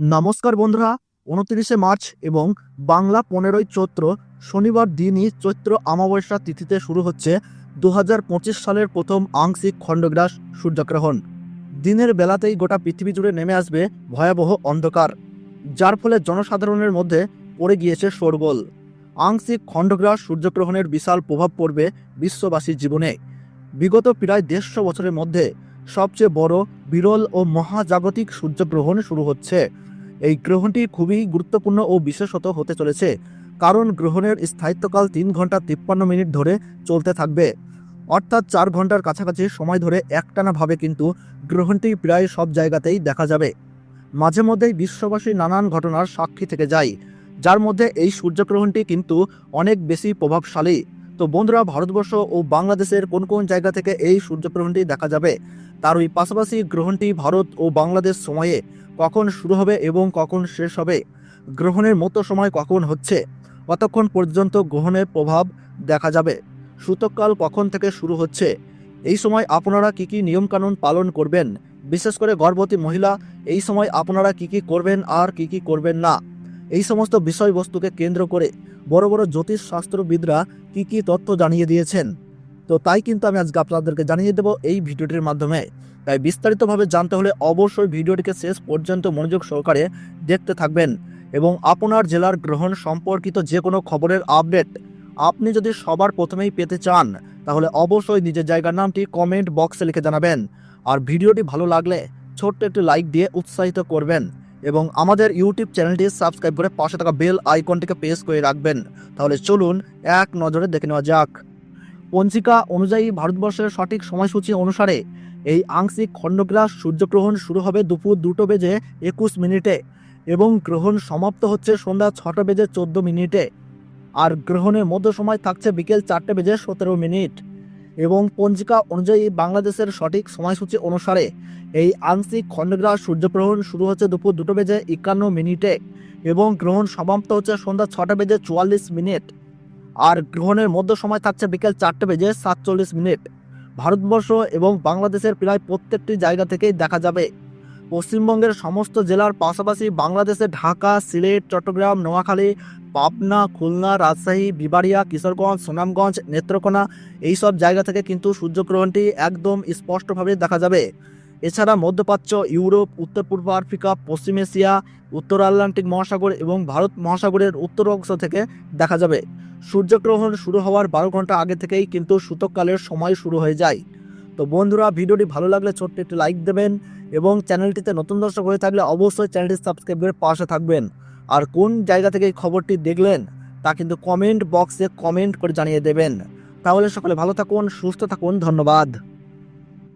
নমস্কার বন্ধুরা, উনত্রিশে মার্চ এবং বাংলা পনেরোই চৈত্র শনিবার দিনই চৈত্র অমাবস্যা তিথিতে শুরু হচ্ছে দু হাজার পঁচিশ সালের প্রথম আংশিক খণ্ডগ্রাস সূর্যগ্রহণ। দিনের বেলাতেই গোটা পৃথিবী জুড়ে নেমে আসবে ভয়াবহ অন্ধকার, যার ফলে জনসাধারণের মধ্যে পড়ে গিয়েছে শোরগোল। আংশিক খণ্ডগ্রাস সূর্যগ্রহণের বিশাল প্রভাব পড়বে বিশ্ববাসীর জীবনে। বিগত প্রায় দেড়শো বছরের মধ্যে সবচেয়ে বড়, বিরল ও মহাজাগতিক সূর্যগ্রহণ শুরু হচ্ছে। এই গ্রহণটি খুবই গুরুত্বপূর্ণ ও বিশেষত হতে চলেছে, কারণ গ্রহণের স্থায়িত্বকাল তিন ঘণ্টা তিপ্পান্ন মিনিট ধরে চলতে থাকবে। অর্থাৎ চার ঘণ্টার কাছাকাছি সময় ধরে একটানাভাবে কিন্তু গ্রহণটি প্রায় সব জায়গাতেই দেখা যাবে। মাঝে মধ্যেই বিশ্ববাসী নানান ঘটনার সাক্ষী থেকে যায়, যার মধ্যে এই সূর্যগ্রহণটি কিন্তু অনেক বেশি প্রভাবশালী। তো বন্ধুরা, ভারতবর্ষ ও বাংলাদেশের কোন কোন জায়গা থেকে এই সূর্যগ্রহণটি দেখা যাবে, তার ওই পাশাপাশি গ্রহণটি ভারত ও বাংলাদেশ সময়ে কখন শুরু হবে এবং কখন শেষ হবে, গ্রহণের মতো সময় কখন হচ্ছে, কতক্ষণ পর্যন্ত গ্রহণের প্রভাব দেখা যাবে সূতককাল কখন থেকে শুরু হচ্ছে, এই সময় আপনারা কি কি নিয়মকানুন পালন করবেন, বিশেষ করে গর্ভবতী মহিলা, এই সময় আপনারা কি কি করবেন আর কি কি করবেন না, এই সমস্ত বিষয়বস্তুকে কেন্দ্র করে বড় বড় জ্যোতিষ শাস্ত্রবিদরা কি কি তথ্য জানিয়ে দিয়েছেন। তো তাই কিন্তু আমি আজকে আপনাদেরকে জানিয়ে দেবো এই ভিডিওটির মাধ্যমে। তাই বিস্তারিতভাবে জানতে হলে অবশ্যই ভিডিওটিকে শেষ পর্যন্ত মনোযোগ সহকারে দেখতে থাকবেন এবং আপনার জেলার গ্রহণ সম্পর্কিত যে কোনো খবরের আপডেট আপনি যদি সবার প্রথমেই পেতে চান, তাহলে অবশ্যই নিজের জায়গার নামটি কমেন্ট বক্সে লিখে জানাবেন। আর ভিডিওটি ভালো লাগলে ছোট্ট একটি লাইক দিয়ে উৎসাহিত করবেন এবং আমাদের ইউটিউব চ্যানেলটি সাবস্ক্রাইব করে পাশে থাকা বেল আইকনটিকে প্রেস করে রাখবেন। তাহলে চলুন এক নজরে দেখে নেওয়া যাক। পঞ্জিকা অনুযায়ী ভারতবর্ষের সঠিক সময়সূচি অনুসারে এই আংশিক খণ্ডগ্রাস সূর্যগ্রহণ শুরু হবে দুপুর দুটো বেজে একুশ মিনিটে এবং গ্রহণ সমাপ্ত হচ্ছে সন্ধ্যা ছটা বেজে চোদ্দ মিনিটে। আর গ্রহণের মধ্য সময় থাকছে বিকেল চারটে বেজে সতেরো মিনিট। এবং পঞ্জিকা অনুযায়ী বাংলাদেশের সঠিক সময়সূচি অনুসারে এই আংশিক খণ্ডগ্রাস সূর্যগ্রহণ শুরু হচ্ছে দুপুর দুটো বেজে একান্ন মিনিটে এবং গ্রহণ সমাপ্ত হচ্ছে সন্ধ্যা ছটা বেজে চুয়াল্লিশ মিনিট। আর গ্রহণের মধ্য সময় থাকছে বিকেল চারটে বেজে সাতচল্লিশ মিনিট। ভারতবর্ষ এবং বাংলাদেশের প্রায় প্রত্যেকটি জায়গা থেকেই দেখা যাবে। পশ্চিমবঙ্গের সমস্ত জেলার পাশাপাশি বাংলাদেশে ঢাকা, সিলেট, চট্টগ্রাম, নোয়াখালী, পাবনা, খুলনা, রাজশাহী, বিবাড়িয়া, কিশোরগঞ্জ, সুনামগঞ্জ, নেত্রকোনা এই সব জায়গা থেকে কিন্তু সূর্যগ্রহণটি একদম স্পষ্টভাবে দেখা যাবে। এছাড়া মধ্যপ্রাচ্য, ইউরোপ, উত্তর পূর্ব আফ্রিকা, পশ্চিম এশিয়া, উত্তর আটলান্টিক মহাসাগর এবং ভারত মহাসাগরের উত্তর অংশ থেকে দেখা যাবে। সূর্যগ্রহণ শুরু হওয়ার বারো ঘণ্টা আগে থেকেই কিন্তু সূতককালের সময় শুরু হয়ে যায়। তো বন্ধুরা, ভিডিওটি ভালো লাগলে ছোট্ট একটি লাইক দেবেন এবং চ্যানেলটিতে নতুন দর্শক হয়ে থাকলে অবশ্যই চ্যানেলটি সাবস্ক্রাইব করে পাশে থাকবেন। আর কোন জায়গা থেকে এই খবরটি দেখলেন, তা কিন্তু কমেন্ট বক্সে কমেন্ট করে জানিয়ে দেবেন। তাহলে সকলে ভালো থাকুন, সুস্থ থাকুন, ধন্যবাদ।